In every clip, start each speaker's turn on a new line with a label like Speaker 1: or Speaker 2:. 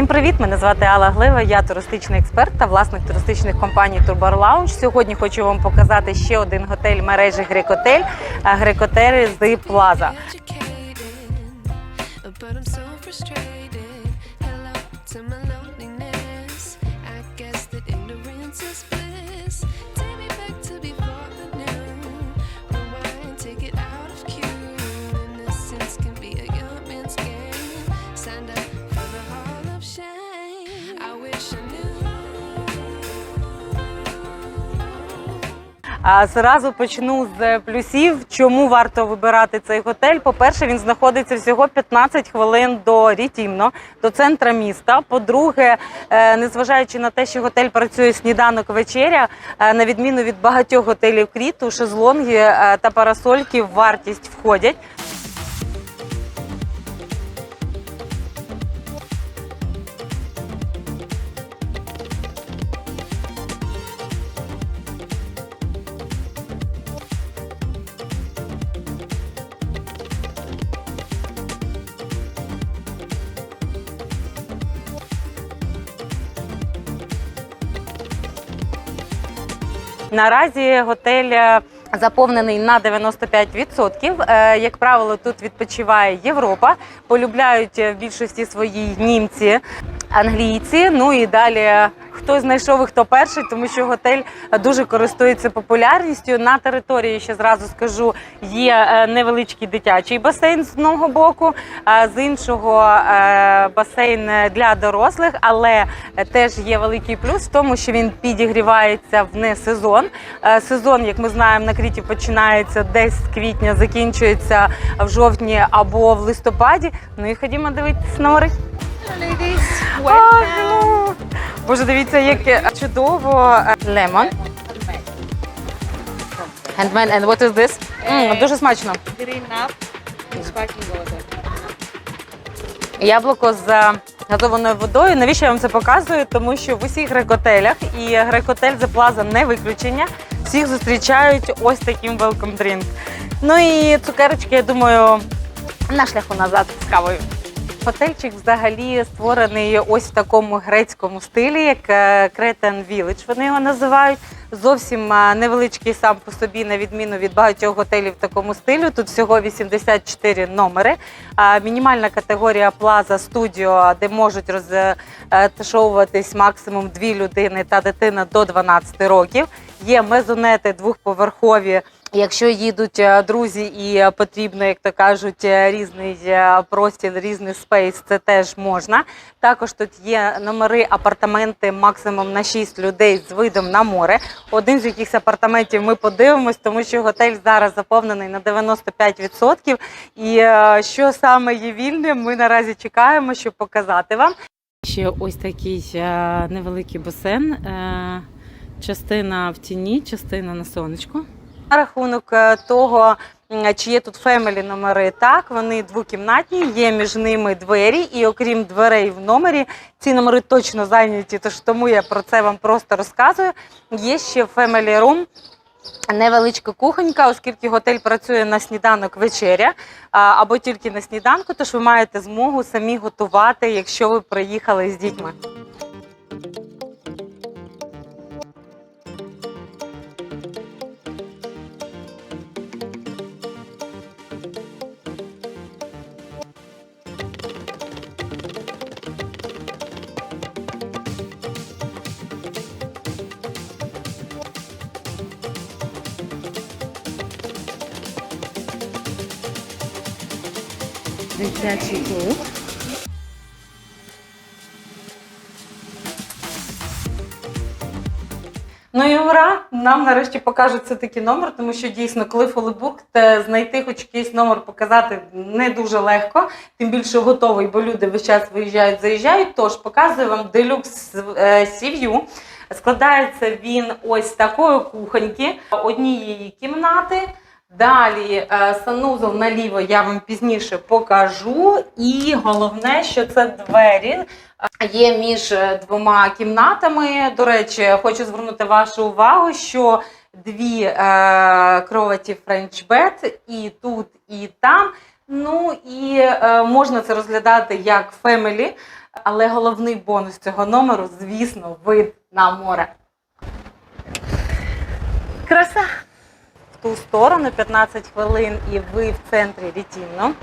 Speaker 1: Всім привіт! Мене звати Алла Глива. Я туристичний експерт та власник туристичних компаній Турбар Лаунж. Сьогодні хочу вам показати ще один готель мережі Грекотель Грекотель з Плаза. Зразу почну з плюсів. Чому варто вибирати цей готель? По-перше, він знаходиться всього 15 хвилин до Рітімно, до центра міста. По-друге, е, незважаючи на те, що готель працює сніданок вечеря, е, на відміну від багатьох готелів Кріту, шезлонги е, та парасольки в вартість входять. Наразі готель е, заповнений на 95%. Е, Як правило, тут відпочиває Європа. Полюбляють е, в більшості своїй німці, англійці. Ну і далі хто знайшов і хто перший, тому що готель дуже користується популярністю. На території ще зразу скажу, є е, невеличкий дитячий басейн з одного боку, а з іншого е, басейн для дорослих, але теж є великий плюс в тому, що він підігрівається в не сезон. Е, Сезон, як ми знаємо, на Кріті починається десь з квітня, закінчується в жовтні або в листопаді. Ну і ходімо дивитися номери. А, ну, Боже, дивіться, яке чудово. Лемон. Handmade. And what is this? М, дуже смачно.
Speaker 2: green nap sparkling water.
Speaker 1: Яблуко з газованою водою. Навіщо я вам це показую? Тому що в усіх грекотелях і грекотель The Plaza не виключення. Всіх зустрічають ось таким welcome drink. Ну і цукерочки, я думаю, на шляху назад з кавою. Готельчик взагалі створений ось в такому грецькому стилі, як Cretan Village, вони його називають. Зовсім е, невеличкий сам по собі, на відміну від багатьох готелів такому стилю. Тут всього 84 номери. Мінімальна категорія Plaza Studio, де можуть розташовуватись максимум дві людини та дитина до 12 років. Є мезонети двохповерхові. Якщо їдуть е, друзі і е, потрібно, як то кажуть, е, різний простір, різний спейс, це теж можна. Також тут є номери апартаменти максимум на 6 людей з видом на море. Один з яких апартаментів ми подивимось, тому що готель зараз заповнений на 95%. І що саме є вільним, ми наразі чекаємо, щоб показати вам. Ще ось такий невеликий басейн. Частина в тіні, частина на сонечку. На рахунок е, того, чи є тут фемелі номери, так вони двокімнатні, є між ними двері, і окрім дверей в номері, ці номери точно зайняті, тож тому я про це вам просто розказую. Є ще Family Room, невеличка кухонька, оскільки готель працює на сніданок вечеря або тільки на сніданку, тож ви маєте змогу самі готувати, якщо ви приїхали з дітьми.
Speaker 2: Дитячий клуб.
Speaker 1: Ну і ура! Нам нарешті покажуть це такий номер, тому що дійсно, коли фолебук, знайти хоч якийсь номер показати не дуже легко, тим більше готовий, бо люди весь час виїжджають, заїжджають. Тож показую вам делюкс сів'ю. Складається він ось такої кухоньки, однієї кімнати. Далі е, санузел наліво я вам пізніше покажу. І головне, що це двері є між е, двома кімнатами. До речі, хочу звернути вашу увагу, що дві е, кроваті bed і тут, і там. Ну і е, можна це розглядати як фемелі. Але головний бонус цього номеру, звісно, вид на море. Краса! Ту сторону 15 хвилин, і ви в центрі Рітімно.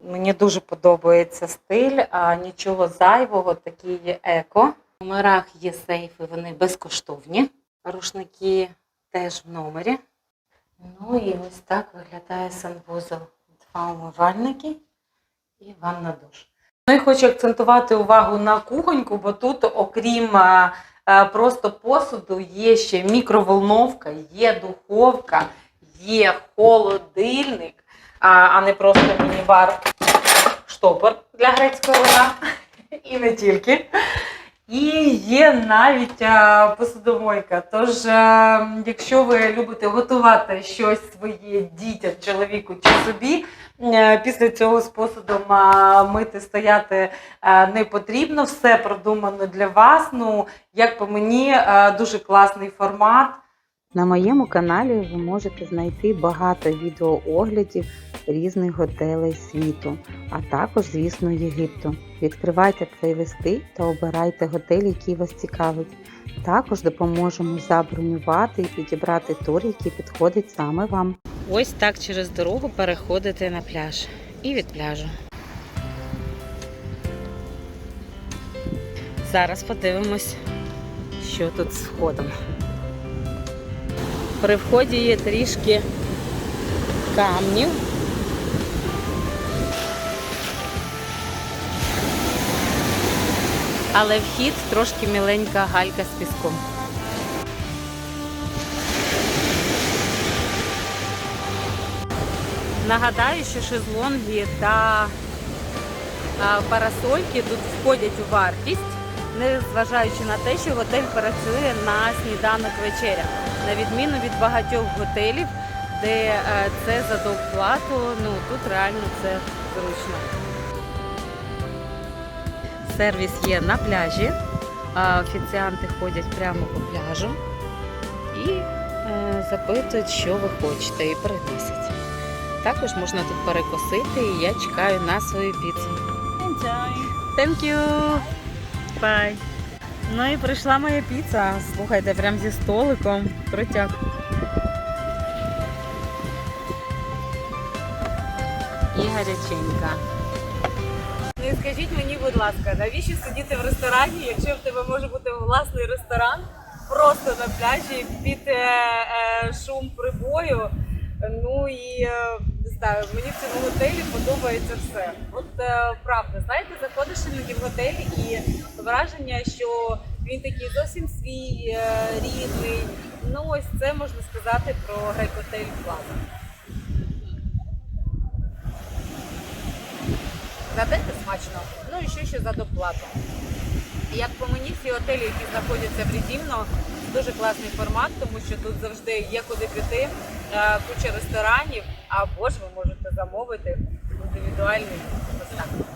Speaker 1: Мені дуже подобається стиль, а нічого зайвого, такий є еко. В номерах є сейфи, вони безкоштовні. Рушники теж в номері. Ну і ось так виглядає санвузол. Два умивальники і ванна душ. Ну і хочу акцентувати увагу на кухоньку, бо тут, окрім просто посуду, є ще мікроволновка, є духовка, є холодильник, а, не просто міні-бар штопор для грецького вина. І не тільки. І є навіть посудомойка. Тож, якщо ви любите готувати щось своє дітям, чоловіку чи собі, е, після цього з мити стояти не потрібно. Все продумано для вас. Ну, як по мені, дуже класний формат.
Speaker 3: На моєму каналі ви можете знайти багато відеооглядів різних готелей світу, а також, звісно, Єгипту. Відкривайте плейлисти та обирайте готель, який вас цікавить. Також допоможемо забронювати і підібрати тур, який підходить саме вам. Ось так через дорогу переходите на пляж і від пляжу. Зараз подивимось, що тут з входом. При вході є трішки камнів. Але вхід трошки міленька галька з піском. Нагадаю, що шезлонги та парасольки тут входять у вартість, незважаючи на те, що готель працює на сніданок вечеря на відміну від багатьох готелів, де е, це за доплату, ну тут реально це зручно. Сервіс є на пляжі, офіціанти ходять прямо по пляжу і е, запитують, що ви хочете, і приносять. Також можна тут перекусити, і я чекаю на свою піцу. Enjoy! Thank you! Bye! Ну і прийшла моя піца. Слухайте, прям зі столиком. Крутяк. І гаряченька.
Speaker 1: Ну і скажіть мені, будь ласка, навіщо сидіти в ресторані, якщо в тебе може бути власний ресторан просто на пляжі під е, е, шум прибою? Ну і е, не знаю, мені в цьому готелі подобається все. От е, правда, знаєте, заходиш іноді в готель і враження, що він такий зовсім свій, е, рідний. Ну ось це можна сказати про Грек-готель Плаза. Задайте смачно. Ну і що ще за доплату. Як по мені, всі готелі, які знаходяться в Рідімно, дуже класний формат, тому що тут завжди є куди піти, е, куча ресторанів, або ж ви можете замовити індивідуальний достаток.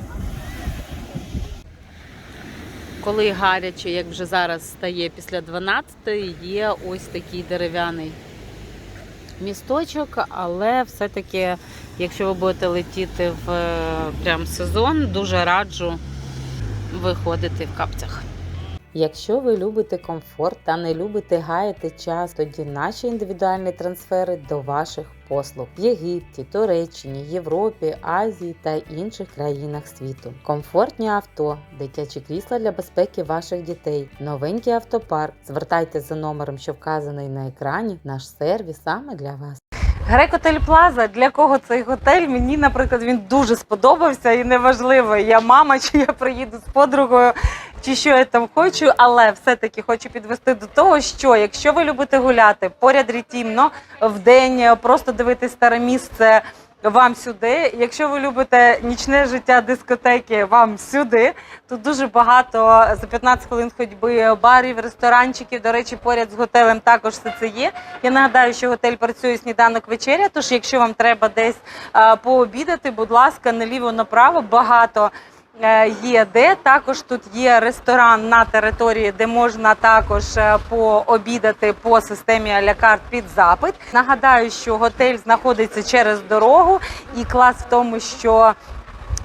Speaker 1: Коли гаряче, як вже зараз стає після 12, є ось такий дерев'яний місточок, але все-таки, якщо ви будете летіти в е, прям сезон, дуже раджу виходити в капцях. Якщо ви любите комфорт та не любите гаяти час, тоді наші індивідуальні трансфери до ваших послуг в Єгипті, Туреччині, Європі, Азії та інших країнах світу. Комфортні авто, дитячі крісла для безпеки ваших дітей, новенький автопарк. Звертайтеся за номером, що вказаний на екрані. Наш сервіс саме для вас. Грек-готель Плаза. Для кого цей готель? Мені, наприклад, він дуже сподобався і неважливо, я мама, чи я приїду з подругою, чи що я там хочу. Але все-таки хочу підвести до того, що якщо ви любите гуляти поряд рітімно в день, просто дивитись старе місце. Вам сюди. Якщо ви любите нічне життя дискотеки, вам сюди. Тут дуже багато за 15 хвилин ходьби барів, ресторанчиків. До речі, поряд з готелем також все це є. Я нагадаю, що готель працює сніданок вечеря. Тож, якщо вам треба десь а, пообідати, будь ласка, наліво направо багато. Е, Є де також тут є ресторан на території, де можна також е, пообідати по системі алякарт під запит. Нагадаю, що готель знаходиться через дорогу, і клас в тому, що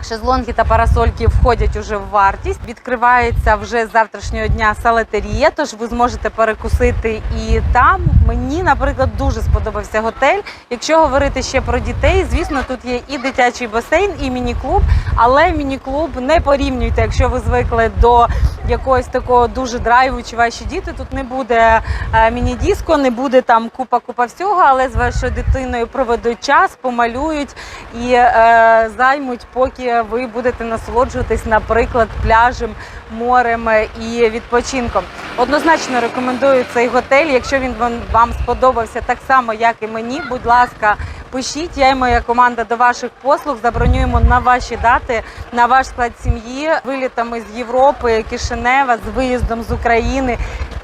Speaker 1: Шезлонги та парасольки входять уже в вартість. Відкривається вже з завтрашнього дня салатерія, тож ви зможете перекусити і там. Мені, наприклад, дуже сподобався готель. Якщо говорити ще про дітей, звісно, тут є і дитячий басейн, і міні-клуб. Але міні-клуб не порівнюйте, якщо ви звикли до якогось такого дуже драйву, чи ваші діти. Тут не буде е, міні-диско, не буде там купа-купа всього, але з вашою дитиною проведуть час, помалюють і е, займуть, поки ви будете насолоджуватись, наприклад, пляжем, морем і відпочинком. Однозначно рекомендую цей готель. Якщо він вам- сподобався так само, як і мені, будь ласка, пишіть. Я і моя команда до ваших послуг забронюємо на ваші дати, на ваш склад сім'ї, вилітами з Європи, Кишинева, з виїздом з України.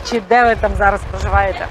Speaker 1: Чи де ви там зараз проживаєте?